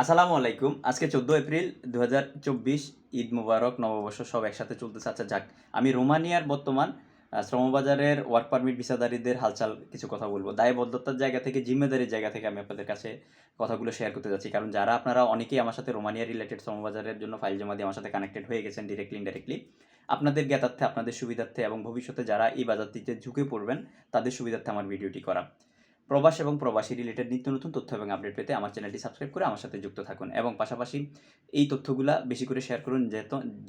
আসসালামু আলাইকুম। আজকে চোদ্দ এপ্রিল দু হাজার চব্বিশ ঈদ মুবারক, নববর্ষ সব একসাথে চলতেছে। আচ্ছা যাক, আমি রোমানিয়ার বর্তমান শ্রমবাজারের ওয়ার্ক পারমিট ভিসাদারীদের হালচাল কিছু কথা বলব। দায়বদ্ধতার জায়গা থেকে, জিম্মেদারির জায়গা থেকে আমি আপনাদের কাছে কথাগুলো শেয়ার করতে যাচ্ছি। কারণ যারা আপনারা অনেকেই আমার সাথে রোমানিয়া রিলেটেড শ্রমবাজারের জন্য ফাইল জমা দিয়ে আমার সাথে কানেক্টেড হয়ে গেছেন ডিরেক্টলি ইনডাইরেক্টলি আপনাদের জ্ঞাতার্থে, আপনাদের সুবিধার্থে এবং ভবিষ্যতে যারা এই বাজারটিতে ঝুঁকে পড়বেন, তাদের সুবিধার্থে আমার ভিডিওটি করা। প্রবাস এবং প্রবাসী রিলেটেড নিত্য নতুন তথ্য এবং আপডেট পেতে আমার চ্যানেলটি সাবস্ক্রাইব করে আমার সাথে যুক্ত থাকুন। এবং পাশাপাশি এই তথ্যগুলা বেশি করে শেয়ার করুন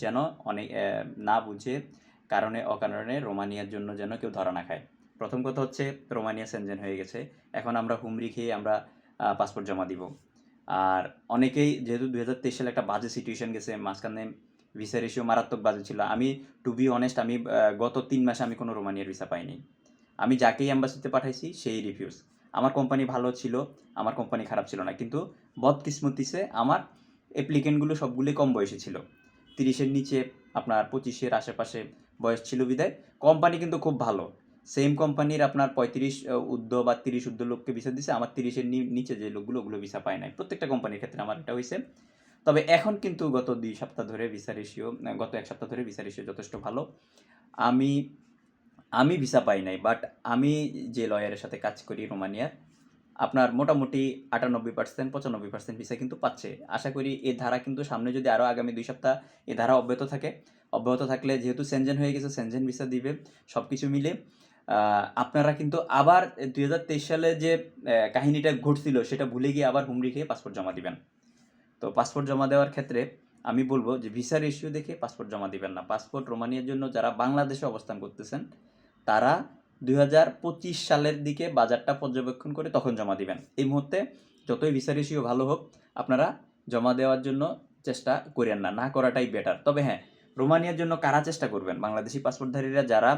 যেন অনেক না বুঝে কারণে, অকারণে রোমানিয়ার জন্য যেন কেউ ধরা না খায়। প্রথম কথা হচ্ছে রোমানিয়া সেনজেন হয়ে গেছে। এখন আমরা হুমরি খেয়ে আমরা পাসপোর্ট জমা দিব। আর অনেকেই যেহেতু দু হাজার তেইশ সালে একটা বাজে সিচুয়েশন গেছে, মাঝখানে ভিসা রেশিও মারাত্মক বাজে ছিল। আমি টু বি অনেস্ট আমি গত তিন মাসে আমি কোনো রোমানিয়ার ভিসা পাইনি। আমি যাকেই অ্যাম্বাসিতে পাঠাইছি, সেই রিফিউজ আমার কোম্পানি ভালো ছিল, আমার কোম্পানি খারাপ ছিল না, কিন্তু বদকিসমতিসে আমার অ্যাপ্লিকেন্টগুলো সবগুলোই কম বয়সী ছিল। তিরিশের নিচে আপনার পঁচিশের আশেপাশে বয়স ছিল বিদায় কোম্পানি কিন্তু খুব ভালো। সেম কোম্পানির আপনার পঁয়ত্রিশ উদ্য বা তিরিশ উদ্য লোককে ভিসা দিছে, আমার তিরিশের নিচে যে লোকগুলো, ওগুলো ভিসা পায় নাই। প্রত্যেকটা কোম্পানির ক্ষেত্রে আমার এটা হয়েছে তবে এখন কিন্তু গত দুই সপ্তাহ ধরে ভিসা রেশিও গত এক সপ্তাহ ধরে ভিসা রেশিও যথেষ্ট ভালো। আমি আমি ভিসা পাই নাই বাট আমি যে লয়ারের সাথে কাজ করি রোমানিয়ার, আপনার মোটামুটি আটানব্বই পার্সেন্ট পঁচানব্বই পার্সেন্ট ভিসা কিন্তু পাচ্ছে। আশা করি এই ধারা কিন্তু সামনে যদি আরও আগামী দুই সপ্তাহ এ ধারা অব্যাহত থাকে। অব্যাহত থাকলে যেহেতু সেনজেন হয়ে গেছে সেনজেন ভিসা দিবে সব কিছু মিলে আপনারা কিন্তু আবার দুই হাজার তেইশ সালে যে কাহিনীটা ঘটছিল সেটা ভুলে গিয়ে আবার হুমড়ি খেয়ে পাসপোর্ট জমা দিবেন। তো পাসপোর্ট জমা দেওয়ার ক্ষেত্রে আমি বলব যে ভিসার রেশিও দেখে পাসপোর্ট জমা দিবেন না। পাসপোর্ট রোমানিয়ার জন্য যারা বাংলাদেশে অবস্থান করতেছেন তারা দু হাজার পঁচিশ সালের দিকে বাজারটা পর্যবেক্ষণ করে তখন জমা দিবেন। এই মুহূর্তে যতই ভিসা রেশিও ভালো হোক, আপনারা জমা দেওয়ার জন্য চেষ্টা করেন না না করাটাই বেটার তবে হ্যাঁ রোমানিয়ার জন্য কারা চেষ্টা করবেন? বাংলাদেশি পাসপোর্টধারীরা যারা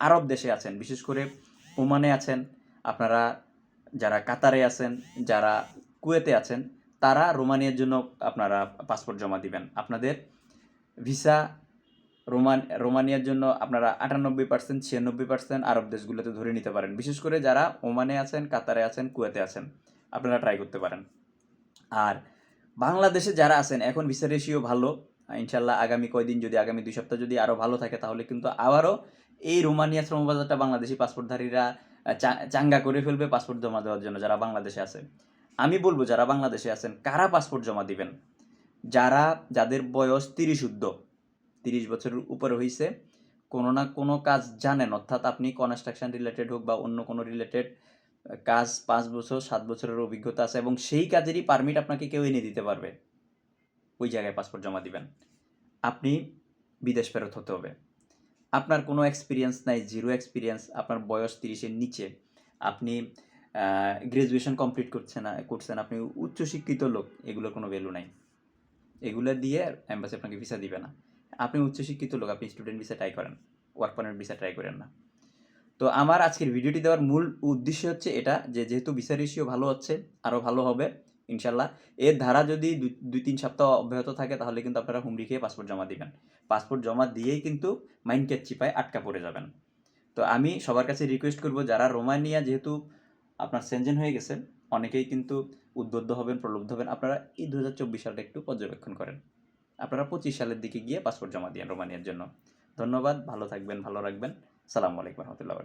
আরব দেশে আছেন, বিশেষ করে ওমানে আছেন, আপনারা যারা কাতারে আছেন, যারা কুয়েতে আছেন, তারা রোমানিয়ার জন্য আপনারা পাসপোর্ট জমা দিবেন। আপনাদের ভিসা রোমান, রোমানিয়ার জন্য আপনারা আটানব্বই পার্সেন্ট ছিয়ানব্বই পার্সেন্ট আরব দেশগুলোতে ধরে নিতে পারেন। বিশেষ করে যারা ওমানে আছেন, কাতারে আছেন, কুয়েতে আছেন, আপনারা ট্রাই করতে পারেন। আর বাংলাদেশে যারা আছেন, এখন ভিসা রেশিও ভালো ইনশাল্লাহ আগামী কয়দিন যদি, আগামী দুই সপ্তাহ যদি আরও ভালো থাকে, তাহলে কিন্তু আবারও এই রোমানিয়া শ্রমবাজারটা বাংলাদেশি পাসপোর্টধারীরা চাঙ্গা করে ফেলবে পাসপোর্ট জমা দেওয়ার জন্য যারা বাংলাদেশে আছে আমি বলব, যারা বাংলাদেশে আছেন, কারা পাসপোর্ট জমা দিবেন? যারা, যাদের বয়স তিরিশ উর্ধ্ব তিরিশ বছরের উপরে হয়েছে কোনো না কোনো কাজ জানেন, অর্থাৎ আপনি কনস্ট্রাকশন রিলেটেড হোক বা অন্য কোনো রিলেটেড কাজ পাঁচ বছর, সাত বছরের অভিজ্ঞতা আছে এবং সেই কাজেরই পারমিট আপনাকে কেউ এনে দিতে পারবে। ওই জায়গায় পাসপোর্ট জমা দিবেন। আপনি বিদেশ ফেরত হতে হবে। আপনার কোনো এক্সপিরিয়েন্স নাই জিরো এক্সপিরিয়েন্স আপনার বয়স তিরিশের নিচে। আপনি গ্রাজুয়েশন কমপ্লিট করছেন না, করছেন, আপনি উচ্চশিক্ষিত লোক, এগুলোর কোনো ভ্যালু নাই। এগুলো দিয়ে অ্যাম্বাসি আপনাকে ভিসা দিবে না। আপনি উচ্চশিক্ষিত লোক, আপনি স্টুডেন্ট ভিসা ট্রাই করেন ওয়ার্ক পারমিট ভিসা ট্রাই করেন না। তো আমার আজকের ভিডিওটি দেওয়ার মূল উদ্দেশ্য হচ্ছে এটা যে, যেহেতু ভিসা রেশিও ভালো হচ্ছে আরও ভালো হবে ইনশাল্লাহ এর ধারা যদি দুই- তিন সপ্তাহ অব্যাহত থাকে, তাহলে কিন্তু আপনারা হুমড়ি খেয়ে পাসপোর্ট জমা দিবেন। পাসপোর্ট জমা দিয়েই কিন্তু মাইন্ড ক্যাচ চিপায় আটকা পড়ে যাবেন। তো আমি সবার কাছে রিকোয়েস্ট করব, যারা রোমানিয়া যেহেতু আপনার সেনজেন হয়ে গেছে, অনেকেই কিন্তু উদ্বুদ্ধ হবেন, প্রলুব্ধ হবেন, আপনারা এই দু হাজার চব্বিশ সালটা একটু পর্যবেক্ষণ করেন। আপনারা পঁচিশ সালের দিকে গিয়ে পাসপোর্ট জমা দিন রোমানিয়ার জন্য। ধন্যবাদ, ভালো থাকবেন, ভালো রাখবেন। সালামু আলাইকুম রহমতুল্লাহ